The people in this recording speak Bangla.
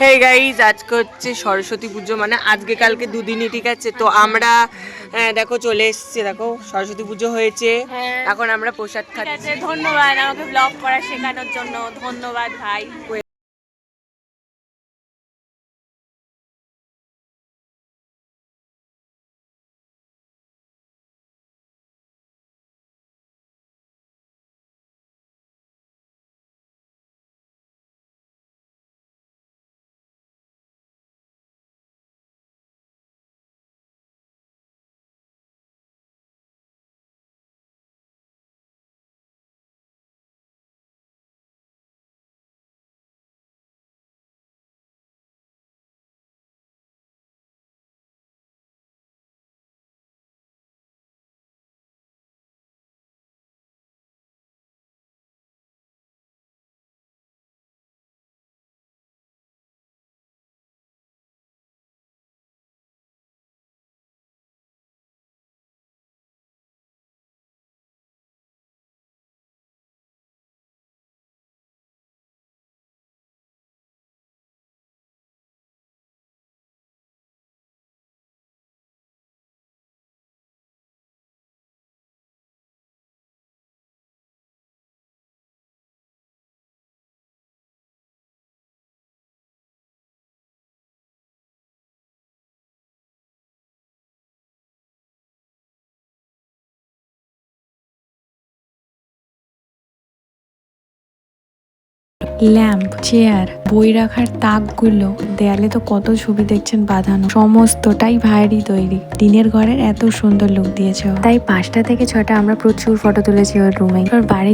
হে গাইজ আজকে হচ্ছে সরস্বতী পুজো মানে আজকে কালকে দুদিনই ঠিক আছে? তো আমরা হ্যাঁ, দেখো চলে এসেছি দেখো সরস্বতী পুজো হয়েছে। হ্যাঁ। এখন আমরা প্রসাদ খাচ্ছি। ধন্যবাদ আমাকে ব্লগ করা শেখানোর জন্য ধন্যবাদ ভাই। ল্যাম্প, চেয়ার, বই রাখার তাকগুলো, দেয়ালে তো কত ছবি দেখছেন বাঁধানো, সমস্তটাই ভাইয়েরই তৈরি। দিনের ঘরের এত সুন্দর লুক দিয়েছে তাই পাঁচটা থেকে ছটা আমরা প্রচুর ফটো তুলেছি ওর রুমে ওর বাড়ি